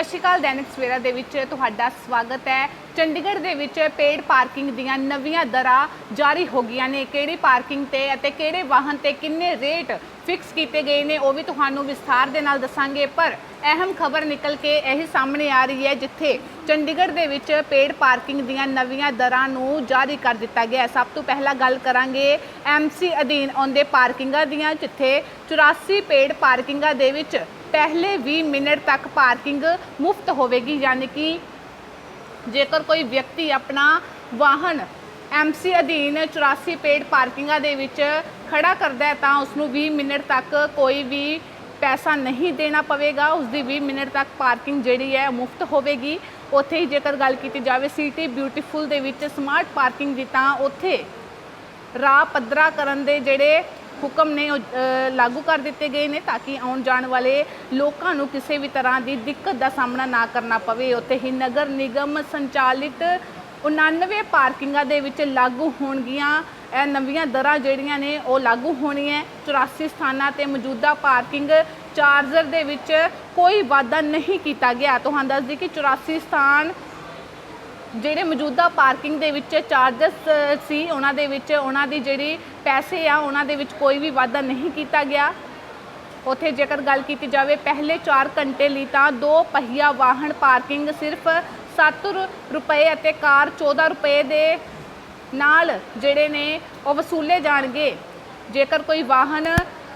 ਸਤਿ ਸ਼੍ਰੀ ਅਕਾਲ, ਦੈਨਿਕ ਸਵੇਰਾ ਦੇ ਵਿੱਚ ਤੁਹਾਡਾ ਸਵਾਗਤ ਹੈ। ਚੰਡੀਗੜ੍ਹ ਦੇ ਵਿੱਚ ਪੇਡ ਪਾਰਕਿੰਗ ਦੀਆਂ ਨਵੀਆਂ ਦਰਾਂ ਜਾਰੀ ਹੋ ਗਈਆਂ ਨੇ। ਕਿਹੜੀ ਪਾਰਕਿੰਗ ਤੇ ਅਤੇ ਕਿਹੜੇ ਵਾਹਨ ਤੇ ਕਿੰਨੇ ਰੇਟ ਫਿਕਸ ਕੀਤੇ ਗਏ ਨੇ, ਉਹ ਵੀ ਤੁਹਾਨੂੰ ਵਿਸਥਾਰ ਦੇ ਨਾਲ ਦੱਸਾਂਗੇ। ਪਰ ਅਹਿਮ ਖਬਰ ਨਿਕਲ ਕੇ ਇਹੀ ਸਾਹਮਣੇ ਆ ਰਹੀ ਹੈ, ਜਿੱਥੇ ਚੰਡੀਗੜ੍ਹ ਦੇ ਵਿੱਚ ਪੇਡ ਪਾਰਕਿੰਗ ਦੀਆਂ ਨਵੀਆਂ ਦਰਾਂ ਨੂੰ ਜਾਰੀ ਕਰ ਦਿੱਤਾ ਗਿਆ ਸਭ ਤੋਂ ਪਹਿਲਾਂ ਗੱਲ ਕਰਾਂਗੇ ਐਮਸੀ ਅਧੀਨ ਆਉਂਦੇ ਪਾਰਕਿੰਗਾਂ ਦੀਆਂ, ਜਿੱਥੇ 84 ਪੇਡ ਪਾਰਕਿੰਗਾਂ ਦੇ ਵਿੱਚ ਪਹਿਲੇ 20 ਮਿੰਟ ਤੱਕ ਪਾਰਕਿੰਗ ਮੁਫਤ ਹੋਵੇਗੀ, ਯਾਨੀ ਕਿ ਜੇਕਰ ਕੋਈ ਵਿਅਕਤੀ ਆਪਣਾ ਵਾਹਨ ਐਮਸੀ ਅਧੀਨ 84 ਪੇਡ ਪਾਰਕਿੰਗਾਂ ਦੇ ਵਿੱਚ ਖੜਾ ਕਰਦਾ ਹੈ, ਤਾਂ ਉਸ ਨੂੰ 20 ਮਿੰਟ ਤੱਕ ਕੋਈ ਵੀ ਪੈਸਾ ਨਹੀਂ ਦੇਣਾ ਪਵੇਗਾ। ਉਸ ਦੀ 20 ਮਿੰਟ ਤੱਕ ਪਾਰਕਿੰਗ ਜਿਹੜੀ ਹੈ ਮੁਫਤ ਹੋਵੇਗੀ। ਉੱਥੇ ਹੀ ਜੇਕਰ ਗੱਲ ਕੀਤੀ ਜਾਵੇ ਸਿਟੀ ਬਿਊਟੀਫੁਲ ਦੇ ਵਿੱਚ ਸਮਾਰਟ ਪਾਰਕਿੰਗ ਦੀ, ਤਾਂ ਉੱਥੇ ਰਾਹ ਪੱਧਰਾ ਕਰਨ ਦੇ ਜਿਹੜੇ ਹੁਕਮ ਨੇ ਉਹ ਲਾਗੂ ਕਰ ਦਿੱਤੇ ਗਏ ਨੇ ਤਾਂ ਕਿ ਆਉਣ ਜਾਣ ਵਾਲੇ ਲੋਕਾਂ ਨੂੰ ਕਿਸੇ ਵੀ ਤਰ੍ਹਾਂ ਦੀ ਦਿੱਕਤ ਦਾ ਸਾਹਮਣਾ ਨਾ ਕਰਨਾ ਪਵੇ। ਉੱਥੇ ਹੀ ਨਗਰ ਨਿਗਮ ਸੰਚਾਲਿਤ 99 ਪਾਰਕਿੰਗਾਂ ਦੇ ਵਿੱਚ ਲਾਗੂ ਹੋਣਗੀਆਂ। ਇਹ ਨਵੀਆਂ ਦਰਾਂ ਜਿਹੜੀਆਂ ਨੇ, ਉਹ ਲਾਗੂ ਹੋਣੀਆਂ। 84 ਸਥਾਨਾਂ ਤੇ ਮੌਜੂਦਾ ਪਾਰਕਿੰਗ ਚਾਰਜਰ ਦੇ ਵਿੱਚ ਕੋਈ ਵਾਧਾ ਨਹੀਂ ਕੀਤਾ ਗਿਆ। ਤੁਹਾਨੂੰ ਦੱਸ ਦਈਏ ਕਿ 84 ਸਥਾਨ ਜਿਹੜੇ ਮੌਜੂਦਾ ਪਾਰਕਿੰਗ ਦੇ ਵਿੱਚ ਚਾਰਜਸ ਸੀ, ਉਹਨਾਂ ਦੇ ਵਿੱਚ, ਉਹਨਾਂ ਦੀ ਜਿਹੜੀ ਪੈਸੇ ਆ, ਉਹਨਾਂ ਦੇ ਵਿੱਚ ਕੋਈ ਵੀ ਵਾਧਾ ਨਹੀਂ ਕੀਤਾ ਗਿਆ। ਉਥੇ ਜੇਕਰ ਗੱਲ ਕੀਤੀ ਜਾਵੇ, ਪਹਿਲੇ 4 ਘੰਟੇ ਲਈ ਤਾਂ ਦੋ ਪਹੀਆ ਵਾਹਨ ਪਾਰਕਿੰਗ ਸਿਰਫ 7 ਰੁਪਏ ਅਤੇ ਕਾਰ 14 ਰੁਪਏ ਦੇ ਨਾਲ ਜਿਹੜੇ ਨੇ ਉਹ ਵਸੂਲੇ ਜਾਣਗੇ। ਜੇਕਰ ਕੋਈ ਵਾਹਨ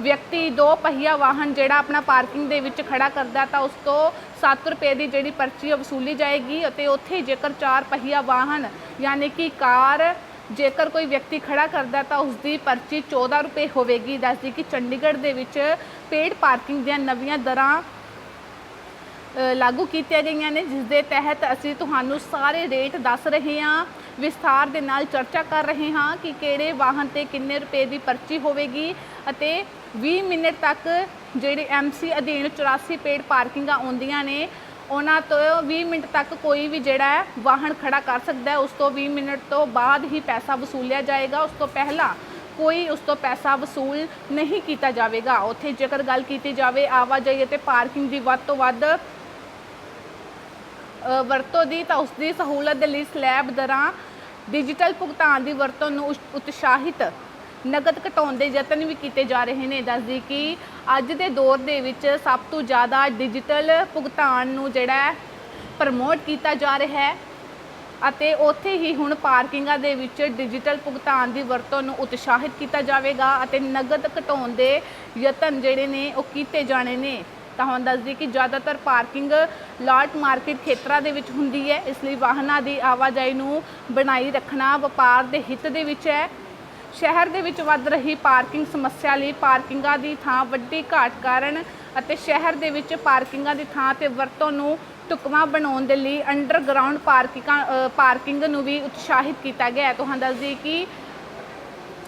ਵਿਅਕਤੀ ਦੋ ਪਹੀਆ ਵਾਹਨ ਜਿਹੜਾ ਆਪਣਾ ਪਾਰਕਿੰਗ ਦੇ ਵਿੱਚ ਖੜਾ ਕਰਦਾ ਤਾਂ ਉਸ ਤੋਂ 7 ਰੁਪਏ ਦੀ ਜਿਹੜੀ ਪਰਚੀ ਵਸੂਲੀ ਜਾਏਗੀ ਅਤੇ ਉੱਥੇ ਜੇਕਰ ਚਾਰ ਪਹੀਆ ਵਾਹਨ ਯਾਨੀ ਕਿ ਕਾਰ ਜੇਕਰ ਕੋਈ ਵਿਅਕਤੀ ਖੜਾ ਕਰਦਾ ਤਾਂ ਉਸ ਦੀ ਪਰਚੀ 14 ਰੁਪਏ ਹੋਵੇਗੀ। ਦੱਸਦੀ ਕਿ ਚੰਡੀਗੜ੍ਹ ਦੇ ਵਿੱਚ ਪੇਡ ਪਾਰਕਿੰਗ ਦੀਆਂ ਨਵੀਆਂ ਦਰਾਂ ਲਾਗੂ ਕੀਤੀਆਂ ਗਈਆਂ ਨੇ, ਜਿਸ ਦੇ ਤਹਿਤ ਅਸੀਂ ਤੁਹਾਨੂੰ ਸਾਰੇ ਰੇਟ ਦੱਸ ਰਹੇ ਹਾਂ। ਵਿਸਥਾਰ ਦੇ ਨਾਲ ਚਰਚਾ ਕਰ ਰਹੇ ਹਾਂ ਕਿ ਕਿਹੜੇ ਵਾਹਨ ਤੇ ਕਿੰਨੇ ਰੁਪਏ ਦੀ ਪਰਚੀ ਹੋਵੇਗੀ ਅਤੇ 20 ਮਿੰਟ ਤੱਕ ਜਿਹੜੇ ਐਮਸੀ ਅਧੀਨ 84 ਪੇਡ ਪਾਰਕਿੰਗਾਂ ਆਉਂਦੀਆਂ ਨੇ, ਉਹਨਾਂ ਤੋਂ 20 ਮਿੰਟ ਤੱਕ ਕੋਈ ਵੀ ਜਿਹੜਾ ਵਾਹਨ ਖੜਾ ਕਰ ਸਕਦਾ ਹੈ। ਉਸ ਤੋਂ 20 ਮਿੰਟ ਤੋਂ ਬਾਅਦ ਹੀ ਪੈਸਾ ਵਸੂਲਿਆ ਜਾਏਗਾ। ਉਸ ਤੋਂ ਪਹਿਲਾਂ ਕੋਈ ਉਸ ਤੋਂ ਪੈਸਾ ਵਸੂਲ ਨਹੀਂ ਕੀਤਾ ਜਾਵੇਗਾ। ਉੱਥੇ ਜੇਕਰ ਗੱਲ ਕੀਤੀ ਜਾਵੇ ਆਵਾਜਾਈ ਅਤੇ ਪਾਰਕਿੰਗ ਦੀ ਵੱਧ ਤੋਂ ਵੱਧ ਵਰਤੋਂ ਦੀ, ਤਾਂ ਉਸ ਦੀ ਸਹੂਲਤ ਦੇ ਲਈ ਸਲੈਬ ਦਰਾਂ ਡਿਜੀਟਲ ਭੁਗਤਾਨ ਦੀ ਵਰਤੋਂ ਨੂੰ ਉਸ਼- ਉਤਸ਼ਾਹਿਤ ਨਗਦ ਘਟਾਉਣ ਦੇ ਯਤਨ ਵੀ ਕੀਤੇ ਜਾ ਰਹੇ ਨੇ। ਦੱਸਦੀ ਕਿ ਅੱਜ ਦੇ ਦੌਰ ਦੇ ਵਿੱਚ ਸਭ ਤੋਂ ਜ਼ਿਆਦਾ ਡਿਜੀਟਲ ਭੁਗਤਾਨ ਨੂੰ ਜਿਹੜਾ ਹੈ, ਪ੍ਰਮੋਟ ਕੀਤਾ ਜਾ ਰਿਹਾ ਹੈ ਅਤੇ ਉੱਥੇ ਹੀ ਹੁਣ ਪਾਰਕਿੰਗਾਂ ਦੇ ਵਿੱਚ ਡਿਜੀਟਲ ਭੁਗਤਾਨ ਦੀ ਵਰਤੋਂ ਨੂੰ ਉਤਸ਼ਾਹਿਤ ਕੀਤਾ ਜਾਵੇਗਾ ਅਤੇ ਨਗਦ ਘਟਾਉਣ ਦੇ ਯਤਨ ਜਿਹੜੇ ਨੇ ਉਹ ਕੀਤੇ ਜਾਣੇ ਨੇ। ਤਾਂ ਹੁਣ ਦੱਸਦੀ ਕਿ ਜ਼ਿਆਦਾਤਰ ਪਾਰਕਿੰਗ ਲਾਟ ਮਾਰਕੀਟ ਖੇਤਰਾਂ ਦੇ ਵਿੱਚ ਹੁੰਦੀ ਹੈ। ਇਸ ਲਈ ਵਾਹਨਾਂ ਦੀ ਆਵਾਜਾਈ ਨੂੰ ਬਣਾਈ ਰੱਖਣਾ ਵਪਾਰ ਦੇ ਹਿੱਤ ਦੇ ਵਿੱਚ ਹੈ। ਸ਼ਹਿਰ ਦੇ ਵਿੱਚ ਵੱਧ ਰਹੀ ਪਾਰਕਿੰਗ ਸਮੱਸਿਆ ਲਈ ਪਾਰਕਿੰਗਾਂ ਦੀ ਥਾਂ ਵੱਡੀ ਘਾਟ ਕਾਰਨ ਅਤੇ ਸ਼ਹਿਰ ਦੇ ਵਿੱਚ ਪਾਰਕਿੰਗਾਂ ਦੀ ਥਾਂ ਤੇ ਵਰਤੋਂ ਨੂੰ ਢੁਕਵਾਂ ਬਣਾਉਣ ਦੇ ਲਈ ਅੰਡਰਗਰਾਉਂਡ ਪਾਰਕਿੰਗਾਂ ਪਾਰਕਿੰਗ ਨੂੰ ਵੀ ਉਤਸ਼ਾਹਿਤ ਕੀਤਾ ਗਿਆ ਹੈ। ਤੁਹਾਨੂੰ ਦੱਸਦੀ ਕਿ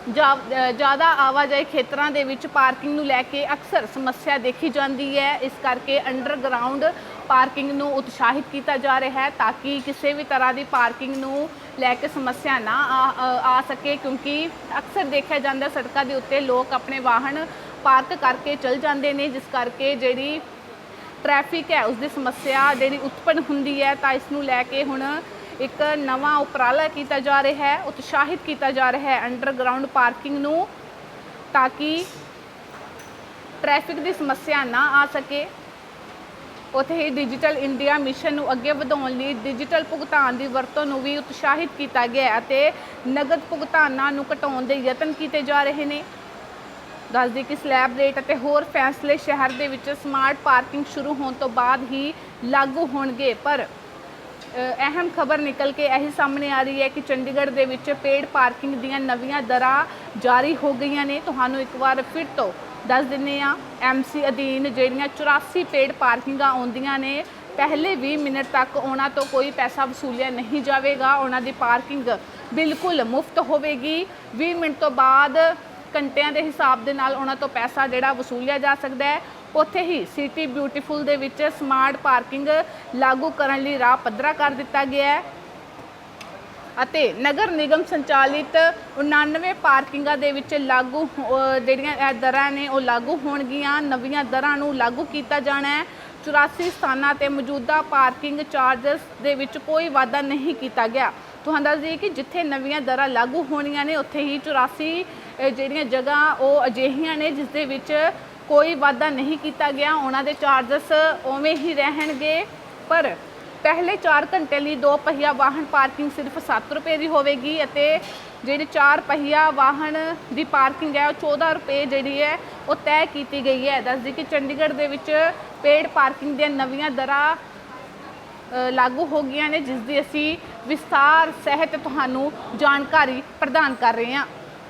ਜ਼ਿਆਦਾ ਆਵਾਜਾਈ ਖੇਤਰਾਂ ਦੇ ਵਿੱਚ ਪਾਰਕਿੰਗ ਨੂੰ ਲੈ ਕੇ ਅਕਸਰ ਸਮੱਸਿਆ ਦੇਖੀ ਜਾਂਦੀ ਹੈ। ਇਸ ਕਰਕੇ ਅੰਡਰਗਰਾਉਂਡ ਪਾਰਕਿੰਗ ਨੂੰ ਉਤਸ਼ਾਹਿਤ ਕੀਤਾ ਜਾ ਰਿਹਾ ਹੈ ਤਾਂ ਕਿ ਕਿਸੇ ਵੀ ਤਰ੍ਹਾਂ ਦੀ ਪਾਰਕਿੰਗ ਨੂੰ ਲੈ ਕੇ ਸਮੱਸਿਆ ਨਾ ਆ ਸਕੇ ਕਿਉਂਕਿ ਅਕਸਰ ਦੇਖਿਆ ਜਾਂਦਾ ਸੜਕਾਂ ਦੇ ਉੱਤੇ ਲੋਕ ਆਪਣੇ ਵਾਹਨ ਪਾਰਕ ਕਰਕੇ ਚਲ ਜਾਂਦੇ ਨੇ, ਜਿਸ ਕਰਕੇ ਜਿਹੜੀ ਟ੍ਰੈਫਿਕ ਹੈ ਉਸ ਦੀ ਸਮੱਸਿਆ ਜਿਹੜੀ ਉਤਪਨ ਹੁੰਦੀ ਹੈ ਤਾਂ ਇਸ ਨੂੰ ਲੈ ਕੇ ਹੁਣ ਇੱਕ ਨਵਾਂ ਉਪਰਾਲਾ ਕੀਤਾ ਜਾ ਰਿਹਾ ਹੈ, ਉਤਸ਼ਾਹਿਤ ਕੀਤਾ ਜਾ ਰਿਹਾ ਹੈ ਅੰਡਰਗਰਾਉਂਡ ਪਾਰਕਿੰਗ ਨੂੰ ਤਾਂ ਕਿ ਟ੍ਰੈਫਿਕ ਦੀ ਸਮੱਸਿਆ ਨਾ ਆ ਸਕੇ। ਉੱਥੇ ਹੀ ਡਿਜੀਟਲ ਇੰਡੀਆ ਮਿਸ਼ਨ ਨੂੰ ਅੱਗੇ ਵਧਾਉਣ ਲਈ ਡਿਜੀਟਲ ਭੁਗਤਾਨ ਦੀ ਵਰਤੋਂ ਨੂੰ ਵੀ ਉਤਸ਼ਾਹਿਤ ਕੀਤਾ ਗਿਆ ਅਤੇ ਨਗਦ ਭੁਗਤਾਨਾਂ ਨੂੰ ਘਟਾਉਣ ਦੇ ਯਤਨ ਕੀਤੇ ਜਾ ਰਹੇ ਨੇ। ਦੱਸਦੀ ਕਿ ਸਲੈਬ ਰੇਟ ਅਤੇ ਹੋਰ ਫੈਸਲੇ ਸ਼ਹਿਰ ਦੇ ਵਿੱਚ ਸਮਾਰਟ ਪਾਰਕਿੰਗ ਸ਼ੁਰੂ ਹੋਣ ਤੋਂ ਬਾਅਦ ਹੀ ਲਾਗੂ ਹੋਣਗੇ, ਪਰ ਅਹਿਮ ਖਬਰ ਨਿਕਲ ਕੇ ਇਹੀ ਸਾਹਮਣੇ ਆ ਰਹੀ ਹੈ ਕਿ ਚੰਡੀਗੜ੍ਹ ਦੇ ਵਿੱਚ ਪੇਡ ਪਾਰਕਿੰਗ ਦੀਆਂ ਨਵੀਆਂ ਦਰਾਂ ਜਾਰੀ ਹੋ ਗਈਆਂ ਨੇ। ਤੁਹਾਨੂੰ ਇੱਕ ਵਾਰ ਫਿਰ ਤੋਂ ਦੱਸ ਦਿੰਨੇ ਆ ਐਮਸੀ ਅਧੀਨ ਜਿਹੜੀਆਂ 84 ਪੇਡ ਪਾਰਕਿੰਗਾਂ ਆਉਂਦੀਆਂ ਨੇ, ਪਹਿਲੇ 20 ਮਿੰਟ ਤੱਕ ਉਹਨਾਂ ਤੋਂ ਕੋਈ ਪੈਸਾ ਵਸੂਲਿਆ ਨਹੀਂ ਜਾਵੇਗਾ। ਉਹਨਾਂ ਦੀ ਪਾਰਕਿੰਗ ਬਿਲਕੁਲ ਮੁਫਤ ਹੋਵੇਗੀ। 20 ਮਿੰਟ ਤੋਂ ਬਾਅਦ ਘੰਟਿਆਂ ਦੇ ਹਿਸਾਬ ਦੇ ਨਾਲ ਉਹਨਾਂ ਤੋਂ ਪੈਸਾ ਜਿਹੜਾ ਵਸੂਲਿਆ ਜਾ ਸਕਦਾ ਹੈ। ਉੱਥੇ ਹੀ ਸਿਟੀ ਬਿਊਟੀਫੁਲ ਦੇ ਵਿੱਚ ਸਮਾਰਟ ਪਾਰਕਿੰਗ ਲਾਗੂ ਕਰਨ ਲਈ ਰਾਹ ਪੱਧਰਾ ਕਰ ਦਿੱਤਾ ਗਿਆ ਹੈ। ਅਤੇ ਨਗਰ ਨਿਗਮ ਸੰਚਾਲਿਤ 99 ਪਾਰਕਿੰਗਾਂ ਦੇ ਵਿੱਚ ਲਾਗੂ ਹੋ- ਜਿਹੜੀਆਂ ਇਹ ਦਰਾਂ ਨੇ, ਉਹ ਲਾਗੂ ਹੋਣਗੀਆਂ। ਨਵੀਆਂ ਦਰਾਂ ਨੂੰ ਲਾਗੂ ਕੀਤਾ ਜਾਣਾ ਹੈ। 84 ਸਥਾਨਾਂ ਤੇ ਮੌਜੂਦਾ ਪਾਰਕਿੰਗ ਚਾਰਜਸ ਦੇ ਵਿੱਚ ਕੋਈ ਵਾਧਾ ਨਹੀਂ ਕੀਤਾ ਗਿਆ। ਤੁਹਾਨੂੰ ਦੱਸ ਦਈਏ ਕਿ ਜਿੱਥੇ ਨਵੀਆਂ ਦਰਾਂ ਲਾਗੂ ਹੋਣੀਆਂ ਨੇ, ਉੱਥੇ ਹੀ 84 ਜਿਹੜੀਆਂ ਜਗ੍ਹਾ ਉਹ ਅਜਿਹੀਆਂ ਨੇ, ਜਿਸ ਦੇ ਵਿੱਚ ਕੋਈ ਵਾਧਾ ਨਹੀਂ ਕੀਤਾ ਗਿਆ। ਉਹਨਾਂ ਦੇ ਚਾਰਜਸ ਉਵੇਂ ਹੀ ਰਹਿਣਗੇ। ਪਰ ਪਹਿਲੇ 4 ਘੰਟੇ ਲਈ ਦੋ ਪਹੀਆ ਵਾਹਨ ਪਾਰਕਿੰਗ ਸਿਰਫ 7 ਰੁਪਏ ਦੀ ਹੋਵੇਗੀ ਅਤੇ ਜਿਹੜੀ ਚਾਰ ਪਹੀਆ ਵਾਹਨ ਦੀ ਪਾਰਕਿੰਗ ਹੈ, ਉਹ 14 ਰੁਪਏ ਜਿਹੜੀ ਹੈ, ਉਹ ਤੈਅ ਕੀਤੀ ਗਈ ਹੈ। ਦੱਸਦੀ ਕਿ ਚੰਡੀਗੜ੍ਹ ਦੇ ਵਿੱਚ ਪੇਡ ਪਾਰਕਿੰਗ ਦੀਆਂ ਨਵੀਆਂ ਦਰਾਂ ਲਾਗੂ ਹੋ ਗਈਆਂ ਨੇ, ਜਿਸ ਦੀ ਅਸੀਂ ਵਿਸਥਾਰ, ਸਹਿਤ ਤੁਹਾਨੂੰ ਜਾਣਕਾਰੀ ਪ੍ਰਦਾਨ ਕਰ ਰਹੇ ਹਾਂ।